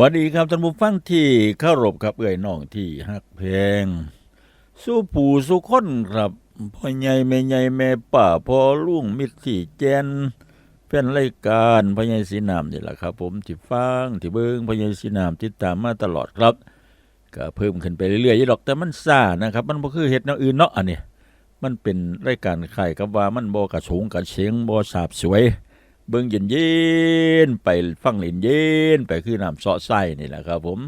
วัสดีครับท่านผู้ฟังที่เคารพครับเอ่ยน้องที่ฮักเพลงสู้ปู่สู้คนครับพ่อใหญ่แม่ใหญ่แม่ป้าพ่อลุงมิตรที่แจนเป็นรายการพ่อใหญ่สีนามนี่แหละครับ ผมที่ฟังที่เบิ่งพ่อใหญ่สีนามติดตามมาตลอดครับ ก็เพิ่มขึ้นไปเรื่อยๆยู่ดอกแต่มันซ่านะครับ มันบ่คือเฮ็ดแนวอื่นเนาะอันนี้มันเป็นรายการคล้ายกับว่ามันบ่กระสูงกระเสียงบ่สาบสวย เบิ่งเย็นเย็นไปฟังเล่นเย็นไปคือน้ำเสาะไส้นี่แหละครับ ผม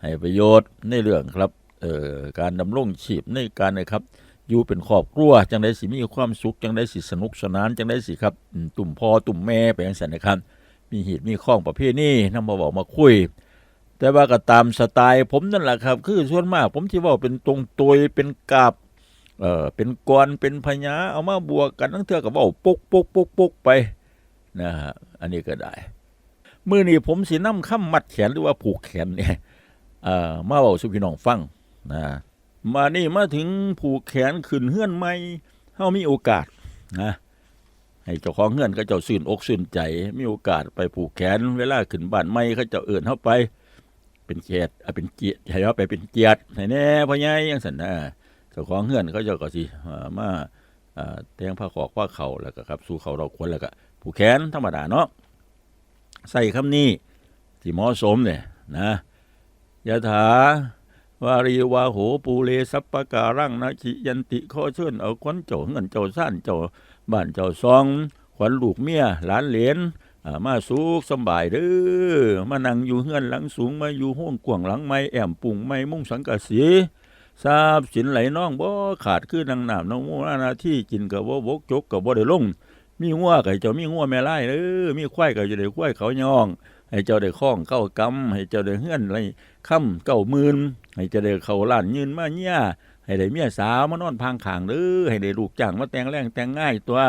ให้ประโยชน์ในเรื่องครับเอ่อการดำรงชีพในการนะครับ อยู่เป็นครอบครัวจังได๋สิมีความสุขจังได๋สิสนุกสนานจังได๋สิครับ ตุ่มพ่อตุ่มแม่ไปจังซั่นนะครับ มีเหตุมีข้องประเภทนี้นำมาบอกมาคุย แต่ว่าก็ตามสไตล์ผมนั่นแหละครับ คือส่วนมาก ผมที่ว่าเป็นตรงตัวเป็นกาบเอ่อเป็นกรเป็นพญาเอามาบวกกันทั้งเทือก็เว้าปกปกปกปกไป นะฮะอันนี้ก็ได้มื้อนี้ผมสินำคำมัดแขนหรือว่าผูกแขนเนี่ยมาเว้าสู่พี่น้องฟังนะมานี่มาถึงผูกแขนขึ้นเฮือนใหม่เฮามีโอกาสนะให้เจ้าของเฮือนก็เจ้าซื่นอกซื่นใจมีโอกาสไปผูกแขน เวลาขึ้นบ้านใหม่เขาเจ้าเอิ้นเฮาไป เป็นเกียรติอะเป็นเกียรติให้เราไปเป็นเกียรติให้แน่พ่อใหญ่จังซั่นนะเจ้าของเฮือนเขาเจ้าก็สิมาแต่งผ้าขอกผ้าเข่าแล้วก็ครับ สู่เขาเราควรแล้วก็ ผูกแขนธรรมดาเนาะใส่คำนี้ที่เหมาะสมเนี่ยนะยะถาวารีวาโหปูเลสัปปะการังนะชิยันติข้อเชิญเอาขวัญเจ้าเงินเจ้าซ่านเจ้าบ้านเจ้าซอง ขวัญลูกเมียหลานเหลนอ่ามาสุขสบายเด้อมานั่งอยู่เฮือนหลังสูงมาอยู่ห้องกว้างหลังไม้แอมปุ่งไม้มุ่งสังกะสีทราบสินไหลน้องบ่ขาดคือนางน้ำน้องมูหน้าที่กินก็บ่บกจกก็บ่ได้ลง มีงัวก็ให้เจ้ามีงัวแม่ไล่เด้อมีควายก็จะได้ควายเขายอง ให้เจ้าได้คล้องเข้ากำให้เจ้าได้เฮือนไรค่ำเก้าหมื่นให้เจ้าได้เข้าล้านยืนมาเนี่ยให้ได้เมียสาวมานอนพางขางเด้อให้ได้ลูกจ้างมาแต่งแรงแต่งง่ายตัว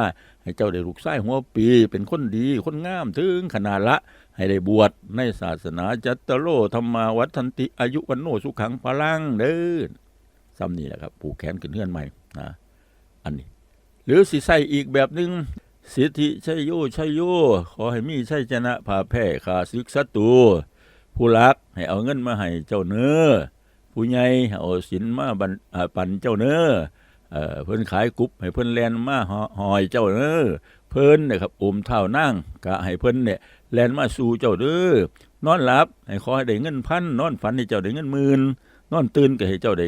ให้เจ้าได้ลูกไส้หัวปีเป็นคนดีคนงามถึงขนาดละ ให้ได้บวชในศาสนาจัตตโลธรรมาวัฒนติอายุวันโนสุขังพลังเด้อซ้ำนี่แหละครับ ผูกแขนขึ้นเฮือนใหม่นะอันนี้ หรือสิใส่อีกแบบหนึ่ง สิทธิชัยโยชัยโย ขอให้มีชัยชนะผ่าแพ้ขาศึกศัตรูผู้รักให้เอาเงินมาให้เจ้าเนื้อผู้ใหญ่เอาสินมาบันอ่าปันเจ้าเนื้อเอ่อเพิ่นขายกรุบให้เพิ่นแลนมาหอยเจ้าเด้อเพิ่นนะครับอมเท่านั่งก็ให้เพิ่นเนี่ยแลนมาสู่เจ้าเด้อนอนหลับให้ขอให้ได้เงินพันนอนฝันให้เจ้าได้เงินหมื่นนอนตื่นก็ให้เจ้าได้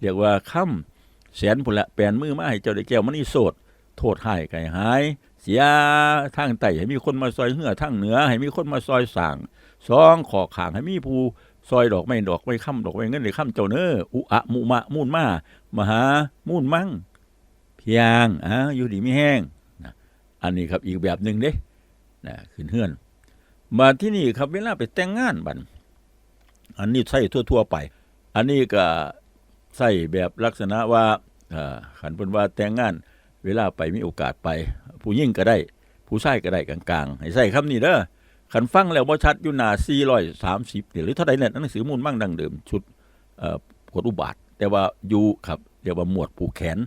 เรียกว่าค่ำแสนพุละแปลนมือมาให้เจ้าได้แก้วมณีโสด โทษใหายไก่หาย เสียทางใต้ให้มีคนมาซอยเหือทางเหนือ ให้มีคนมาซอยสั่งสองขอขางให้มีผู้ซอยดอกไม้ดอกไม้ค่ำดอกไม้เงินได้ค่ำเจ้าเน้ออุอะมุมะมูนมามหามูนมั่งเพียงอ่าอยู่ดีไม่แห้งนะอันนี้ครับอีกแบบหนึ่งเด้นะขึ้นเฮือนมาที่นี่ครับเวลาไปแต่งงานบันอันนี้ใส่ทั่ว ๆ ไป อันนี้ก็ใส่แบบลักษณะว่าอ่าขันเป็นว่าแต่งงาน เวลาไปมีโอกาสไป ผู้ยิ่งก็ได้ ผู้ชายก็ได้กลางๆ ให้ใส่คำนี้เด้อขันฟังแล้วบ่ชัดอยู่หน้า430นี่หรือเท่าใดเนี่ยหนังสือมูลมั่งดังเดิมชุดเอ่อกฎอุบาท แต่ว่าอยู่ครับเรียกว่าหมวดผูกแขน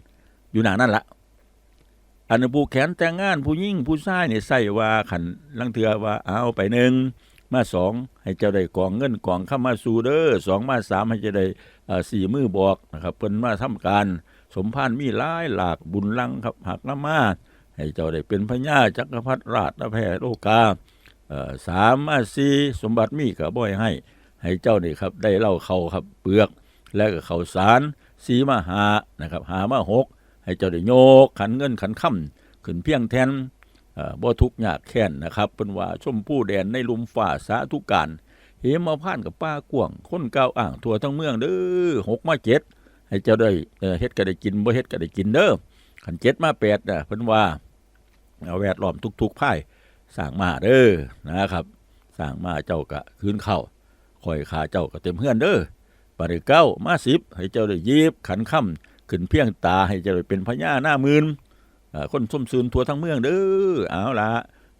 อยู่หน้านั่นละอันนนผูกแขนแต่งงานผู้ยิ่งผู้ชายเนี่ยใส่ว่าขันลังเทือว่าเอาไปหนึ่งมาสองให้เจ้าได้กองเงินกองเข้ามาสู่เด้อสองมาสามให้เจ้าได้เอ่อสี่มือบอกนะครับเพิ่นมาทำการ สมพานมีหลายหลากบุญลังครับหักละมาให้เจ้าได้เป็นพญาจักรพรรดิราชแพร่โลกาสามมาสีสมบัติมีก็บ่อยให้ ให้เจ้านี่ครับ ได้เล่าเขาครับเปลือก และก็เขาสารสีมาหานะครับ หามาหกให้เจ้าได้โยกขันเงินขันค่ำขึ้นเพียงแทนเอ่อบ่ทุกข์ยากแค้นนะครับเป็นว่าชมผู้แดนในลุมฝ่าสาธุกการเหมาผ่านกับป้ากวางคนก้าวอ่างทั่วทั้งเมืองเด้อหกมาเจ็ด ให้เจ้าได้เฮ็ดก็ได้กินบ่เฮ็ดก็ได้กินเด้อขันเจ็ดมาแปดน่ะเพิ่นว่าเอาแวดล้อมทุกๆภายสร้างมาเด้อนะครับสร้างมาเจ้าก็คืนเข้าคอยขาเจ้าก็เต็มเฮือนเด้อปริเก้ามาสิบให้เจ้าได้ยีบขันค่ำขึ้นเพียงตาให้เจ้าได้เป็นพญาหน้ามืนคนส้มซืนทั่วทั้งเมืองเด้อเอาละ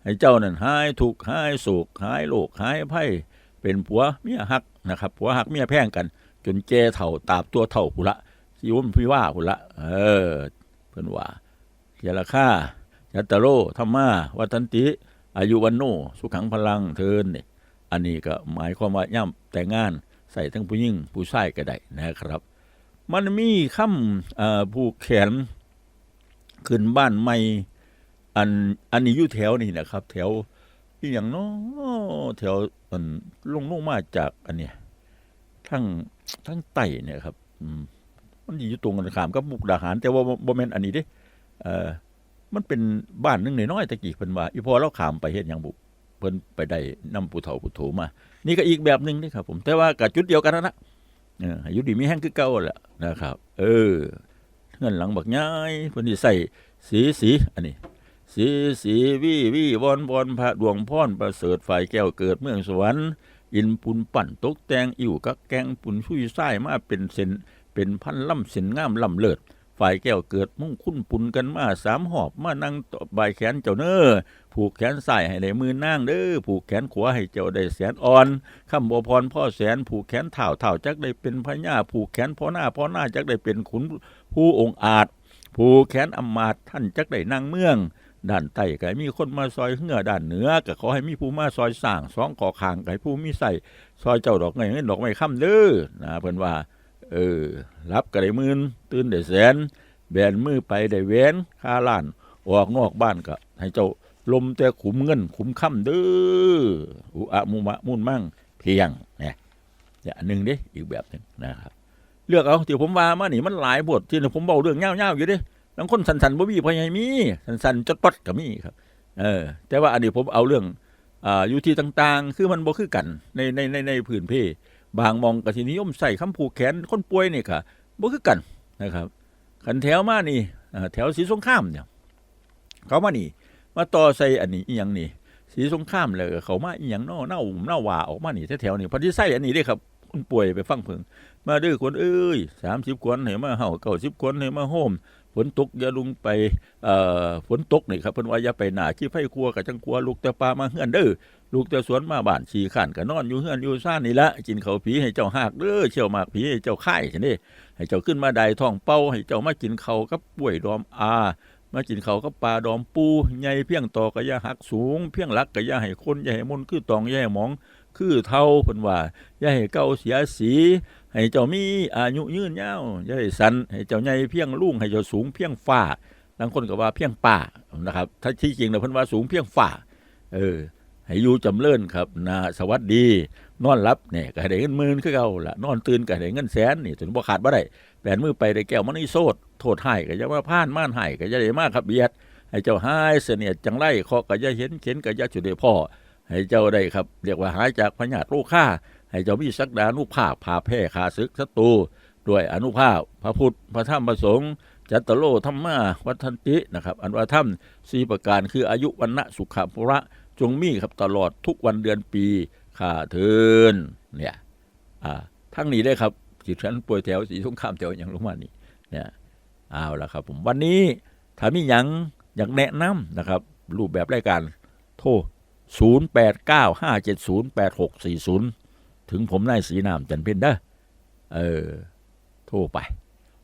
ให้เจ้านั่นหายทุกข์หายโศกหายโรคหายภัยเป็นผัวเมียหักนะครับผัวหักเมียแพงกัน จนแก่เฒ่าตาบตัวเฒ่าพุละชีวมพิว่าพุละ เออ เพิ่นว่าเจรค่ายัตตโรธรรมาวัตันติ อายุวันโนสุขังพลังเทินนี่อันนี้ก็หมายความว่าย่ำแต่งงานใส่ทั้งผู้หญิงผู้ชายก็ได้นะครับ มันมีคำผูกแขนขึ้นบ้านใหม่อันอันนี้อยู่แถวนี่นะครับ แถวอีหยังนาะแถวมันลงลงมาจากอันเนี้ย ทั้งทั้งไต่เนี่ยครับ อืมมันอยู่ตรงกันข้ามกับมุกดาหาร แต่ว่าบ่บ่แม่นอันนี้เด้เอ่อมันเป็นบ้านนึงน้อยๆตะกี้เพิ่นว่าอีพอเราขามไปเฮ็ดหยังบุเพิ่นไปได้นำผู้เฒ่าผู้โถมา นี่ก็อีกแบบหนึงเด้ครับ ผม แต่ว่าก็จุดเดียวกันนั่นนะเอออายุดีมีแห้งคือเก่าแหละนะครับ เออเงินหลังบักย้ายเพิ่นสิใส่สีสีอันนี้ สีสีวิวิวอนบอนพระดวงพรประเสริฐฝ่ายแก้วเกิดเมืองสวรรค์ อินปุนปั่นตกแต่งอิ่วกักแกงปุนชุยไส้มาเป็นเส้นเป็นพันล่ำเส้นงามล่ำเลิศฝ่ายแก้วเกิดมุ่งคุ้นปุนกันมาสามหอบมานั่งต่อบ่ายแขนเจ้าเน้อผูกแขนซ้ายให้ได้มือนางเด้อผูกแขนขวาให้เจ้าได้แสนอ่อนคำบพรพ่อแสนผูกแขนเถ่าเถ่าจักได้เป็นพญาผูกแขนพ่อหน้าพ่อหน้าจักได้เป็นขุนผู้องค์อาจผูกแขนอมาตย์ท่านจักได้นางเมือง ด้านใต้ก็มีคนมาซอยเหือด้านเหนือก็ขอให้มีผู้มาซอยสร้างสองขอคางก็ให้ผู้มีใส่ซอยเจ้าดอกไงเงินดอกไม้ค่ำเด้อนะเพิ่นว่า เออ รับก็ได้หมื่นตื่นได้แสนแบนมือไปได้แหวนค่าล้านออกนอกบ้านก็ให้เจ้าลมแต่ขุมเงิน ขุมค่ำเด้ออุอะมุมะมุ่นมั่งเพียงเนี่ยอย่างหนึ่งด้อีกแบบหนึ่งนะครับ เลือกเอาที่ผมว่ามานี่มันหลายบทที่ผมเบาเรื่องเง่าๆอยู่ด้ บางคนสันสันๆบ่มีพอยังมีสันสันๆจดปัดก็มีครับ เออ แต่ว่าอันนี้ผมเอาเรื่องอ่าอยู่ที่ต่างๆ คือมันบ่คือกันในในในในพื้นเพบางมองก็สินิยมใส่คำผูกแขนคนป่วยนี่ค่ะบ่คือกันนะครับขันแถวมานี่แถวสีสงครามเนี่ย เขามานี่ มาต่อใส่อันนี้อีหยังนี่สีสงครามเลยเขามาอีหยังเนาะเน่าเน่าว่าออกมานี่แถวๆนี่พอที่ใส่อันนี้เด้ครับคนป่วยไปฟังเพิ่งมาด้อคนเอ้ย30คนให้มาเฮา90คนให้มาโฮม ฝนตกอย่าลุงไปฝนตกนี่ครับเพิ่นว่าอย่าไปหนาขี้ไฟครัวกับจังครัวลูกแต่ปลามาเฮือนเด้อลูกแต่สวนมาบ้านขี่ข้านก็นอนอยู่เฮือนอยู่ซ่านนี่ละกินเขาผีให้เจ้าหากเด้อเชี่ยวมากผีให้เจ้าค่ายจังนี้ให้เจ้าขึ้นมาได้ท้องเป้าให้เจ้ามากินเขากับป่วยดอมอามากินเขากับปลาดอมปูใหญ่เพียงต่อก็อย่าหักสูง เพียงลักก็อย่าให้คนย่าให้มนคือตองย่าให้หมอง คือเท่าเพิ่นว่าย่าให้เก่าเสียสี ให้เจ้ามีอายุยืนยาวยาให้สันให้เจ้าใหญ่เพียงลุ่งให้เจ้าสูงเพียงฟ้าบางคนก็ว่าเพียงป่านะครับ ถ้าที่จริงแล้วเพิ่นว่าสูงเพียงฟ้า เออ ให้อยู่จำเริญครับนาสวัสดี นอนรับเนี่ยก็ได้เงินหมื่นคือเก่าละนอนตื่นก็ได้เงินแสนนี่จนบ่ขาดบ่ได้แปลนมือไปได้แก้วมันนี่โซดโทษให้ก็อย่ามาพานม่านให้ก็อย่าได้มากครับเบียดให้เจ้าหายเสนียดจังไรเคาะก็อย่าเห็นเข็นก็อย่าจุดได้พ่อให้เจ้าได้ครับ เรียกว่าหายจากพญาติโรคข้า ให้เจ้ามีศักดานุภาพพาแพร่ขาศึกศัตรูด้วยอนุภาพพระพุทธพระธรรมพระสงฆ์จัตตโลธรรมาวัฒนตินะครับ อันว่าธรรมสี่ประการคืออายุวันนะสุขภระจงมีครับตลอดทุกวันเดือนปีข้าเทินเนี่ยอ่าทั้งนี้ได้ครับจิตฉันป่วยแถวสีสงครามแถวอย่างลงมานี่เนี่ยเอาละครับผมวันนี้ถ้ามีหยังอยากแนะนำนะครับ รูปแบบรายการโทร 0895708640 ถึงผมนายสีนามจันเพ็ญเด้อเออ โทรไป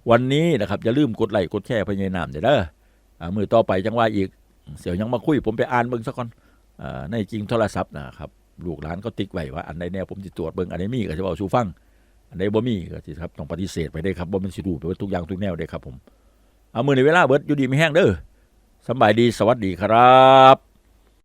วันนี้นะครับอย่าลืมกดไลค์กดแชร์พญานามเด้อเอามือต่อไปจังว่าอีก เสียวยังมาคุย ผมไปอ่านเบิ่งสักก่อนอ่าในจริงโทรศัพท์นะครับลูกหลานก็ติ๊กไว้ว่าอันใดแน่ผมจะตรวจเบิ่งอันใดมีก็จะบอกสู่ฟัง อันใดบ่มีก็สิครับต้องปฏิเสธไปได้ครับบ่แมันสิดูไปว่าทุกอย่างทุกแนวได้ครับผมเอามือในเวลาเบิดอยู่ดีไม่แห้งเด้อสบายดีสวัสดีครับ